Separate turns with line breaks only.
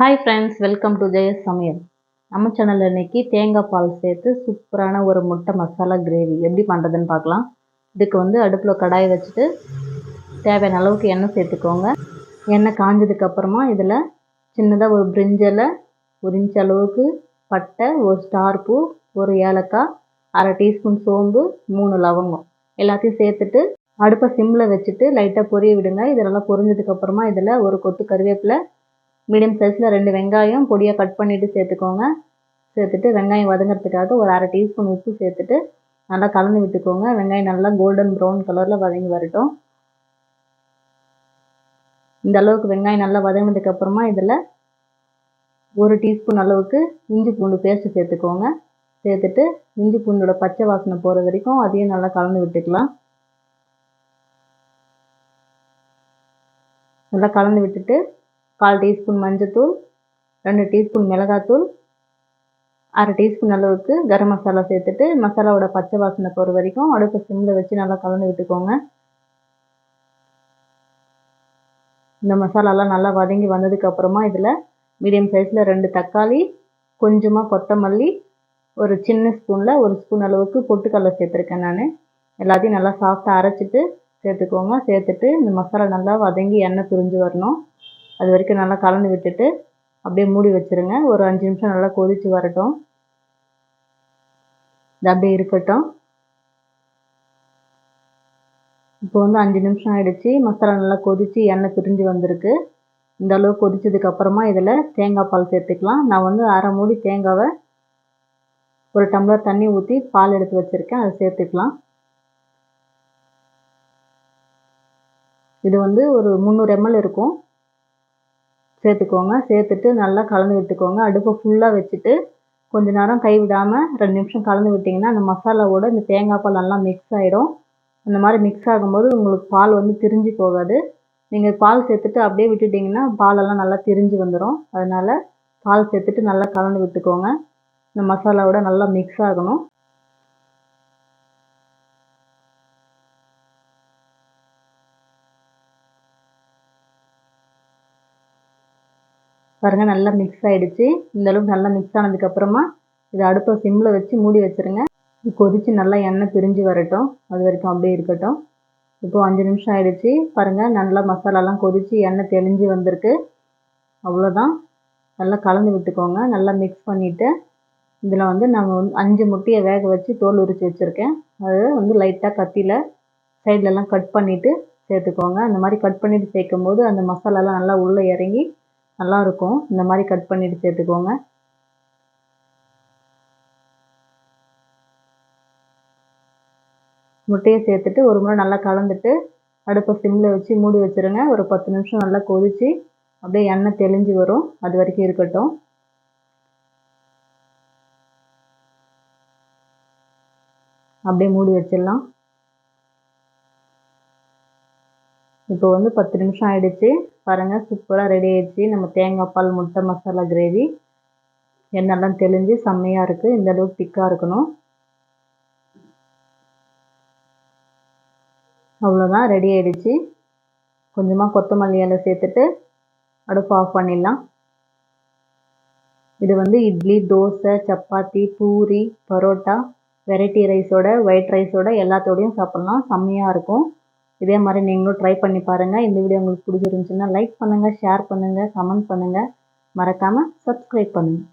Hi friends welcome to Jeyas சமையல் நம்ம சேனலில் இன்றைக்கி தேங்காய் பால் சேர்த்து சூப்பரான ஒரு முட்டை மசாலா கிரேவி எப்படி பண்ணுறதுன்னு பார்க்கலாம். இதுக்கு வந்து அடுப்பில் கடாய் வச்சுட்டு தேவையான அளவுக்கு எண்ணெய் சேர்த்துக்கோங்க. எண்ணெய் காஞ்சதுக்கப்புறமா இதில் சின்னதாக ஒரு பிரிஞ்சலை ஒரு இன்ச் அளவுக்கு பட்டை ஒரு ஸ்டார் பூ ஒரு ஏலக்காய் அரை டீஸ்பூன் சோம்பு மூணு லவங்கம் எல்லாத்தையும் சேர்த்துட்டு அடுப்பை சிம்மில் வச்சுட்டு லைட்டாக பொரிய விடுங்க. இதெல்லாம் பொரிஞ்சதுக்கப்புறமா இதில் ஒரு கொத்து கருவேப்பிலை மீடியம் சைஸில் ரெண்டு வெங்காயம் பொடியாக கட் பண்ணிவிட்டு சேர்த்துக்கோங்க. சேர்த்துட்டு வெங்காயம் வதங்கிறதுக்காக ஒரு அரை டீஸ்பூன் உப்பு சேர்த்துட்டு நல்லா கலந்து விட்டுக்கோங்க. வெங்காயம் நல்லா கோல்டன் ப்ரௌன் கலரில் வதங்கி வரட்டும். இந்த அளவுக்கு வெங்காயம் நல்லா வதங்கினதுக்கப்புறமா இதில் ஒரு டீஸ்பூன் அளவுக்கு இஞ்சி பூண்டு பேஸ்ட்டு சேர்த்துக்கோங்க. சேர்த்துட்டு இஞ்சி பூண்டோட பச்சை வாசனை போகிற வரைக்கும் அதையும் நல்லா கலந்து விட்டுக்கலாம். நல்லா கலந்து விட்டுட்டு கால் டீஸ்பூன் மஞ்சத்தூள் ரெண்டு டீஸ்பூன் மிளகாத்தூள் அரை டீஸ்பூன் அளவுக்கு கரம் மசாலா சேர்த்துட்டு மசாலாவோட பச்சை வாசனை போகிற வரைக்கும் அடுப்பு சிம்மில் வச்சு நல்லா கலந்து விட்டுக்கோங்க. இந்த மசாலாலாம் நல்லா வதங்கி வந்ததுக்கு அப்புறமா இதில் மீடியம் சைஸில் ரெண்டு தக்காளி கொஞ்சமாக கொத்தமல்லி ஒரு சின்ன ஸ்பூனில் ஒரு ஸ்பூன் அளவுக்கு பொட்டுக்கடலை சேர்த்துருக்கேன் நான். எல்லாத்தையும் நல்லா சாஃப்டாக அரைச்சிட்டு சேர்த்துக்கோங்க. சேர்த்துட்டு இந்த மசாலா நல்லா வதங்கி எண்ணெய் பிரிஞ்சு வரணும். அது வரைக்கும் நல்லா கலந்து விட்டுட்டு அப்படியே மூடி வச்சுருங்க. ஒரு அஞ்சு நிமிஷம் நல்லா கொதித்து வரட்டும். இது அப்படியே இருக்கட்டும். இப்போ வந்து அஞ்சு நிமிஷம் ஆகிடுச்சி மசாலா நல்லா கொதித்து எண்ணெய் பிரிஞ்சு வந்திருக்கு. இந்த அளவு கொதித்ததுக்கப்புறமா இதில் தேங்காய் பால் சேர்த்துக்கலாம். நான் வந்து அரை மூடி தேங்காவை ஒரு டம்ளர் தண்ணி ஊற்றி பால் எடுத்து வச்சுருக்கேன். அதை சேர்த்துக்கலாம். இது வந்து ஒரு முந்நூறு எம்எல் இருக்கும். சேர்த்துக்கோங்க. சேர்த்துட்டு நல்லா கலந்து விட்டுக்கோங்க. அடுப்பை ஃபுல்லாக வச்சுட்டு கொஞ்ச நேரம் கை விடாமல் ரெண்டு நிமிஷம் கலந்து விட்டிங்கன்னா அந்த மசாலாவோட இந்த தேங்காய் பால் நல்லா மிக்ஸ் ஆகிடும் அந்த மாதிரி மிக்ஸ் ஆகும்போது உங்களுக்கு பால் வந்து திரிஞ்சு போகாது. நீங்கள் பால் சேர்த்துட்டு அப்படியே விட்டுட்டிங்கன்னா பாலெல்லாம் நல்லா திரிஞ்சு வந்துடும் அதனால் பால் சேர்த்துட்டு நல்லா கலந்து விட்டுக்கோங்க. இந்த மசாலாவோட நல்லா மிக்ஸ் ஆகணும். பாருங்கள் நல்லா மிக்ஸ் ஆகிடுச்சு இந்தளவுக்கு நல்லா மிக்ஸ் ஆனதுக்கப்புறமா இதை அடுப்பை சிம்மில் வச்சு மூடி வச்சுருங்க. கொதித்து நல்லா எண்ணெய் பிரிஞ்சு வரட்டும். அது வரைக்கும் அப்படியே இருக்கட்டும். இப்போது அஞ்சு நிமிஷம் ஆகிடுச்சு பாருங்கள் நல்லா மசாலாலாம் கொதித்து எண்ணெய் தெளிஞ்சு வந்திருக்கு. அவ்வளோதான் நல்லா கலந்து விட்டுக்கோங்க. நல்லா மிக்ஸ் பண்ணிவிட்டு இதில் வந்து நம்ம வந்து அஞ்சு முட்டையை வேக வச்சு தோல் உரித்து வச்சுருக்கேன். அது வந்து லைட்டாக கத்தியில் சைட்லலாம் கட் பண்ணிவிட்டு சேர்த்துக்கோங்க. அந்த மாதிரி கட் பண்ணிவிட்டு சேர்க்கும் போது அந்த மசாலாலாம் நல்லா உள்ளே இறங்கி நல்லாயிருக்கும் இந்த மாதிரி கட் பண்ணிவிட்டு சேர்த்துக்கோங்க முட்டையை சேர்த்துட்டு ஒரு முறை நல்லா கலந்துட்டு அடுப்பை சிம்மில் வச்சு மூடி வச்சுருங்க. ஒரு பத்து நிமிஷம் நல்லா கொதித்து அப்படியே எண்ணெய் தெளிஞ்சு வரும். அது வரைக்கும் இருக்கட்டும். அப்படியே மூடி வச்சிடலாம். இப்போ வந்து பத்து நிமிஷம் ஆகிடுச்சு பாருங்கள் சூப்பராக ரெடி ஆகிடுச்சு நம்ம தேங்காய் பால் முட்டை மசாலா கிரேவி எண்ணெய்லாம் தெளிஞ்சு செம்மையாக இருக்குது இந்த அளவுக்கு திக்காக இருக்கணும். அவ்வளோதான் ரெடி ஆகிடுச்சு கொஞ்சமாக கொத்தமல்லி இலை சேர்த்துட்டு அடுப்பு ஆஃப் பண்ணிடலாம். இது வந்து இட்லி தோசை சப்பாத்தி பூரி பரோட்டா வெரைட்டி ரைஸோட ஒயிட் ரைஸோட எல்லாத்தோடையும் சாப்பிட்லாம். செம்மையாக இருக்கும். இதே மாதிரி நீங்களும் ட்ரை பண்ணி பாருங்கள் இந்த வீடியோ உங்களுக்கு பிடிச்சிருந்துச்சுன்னா லைக் பண்ணுங்கள் ஷேர் பண்ணுங்கள் கமெண்ட் பண்ணுங்கள் மறக்காமல் சப்ஸ்கிரைப் பண்ணுங்கள்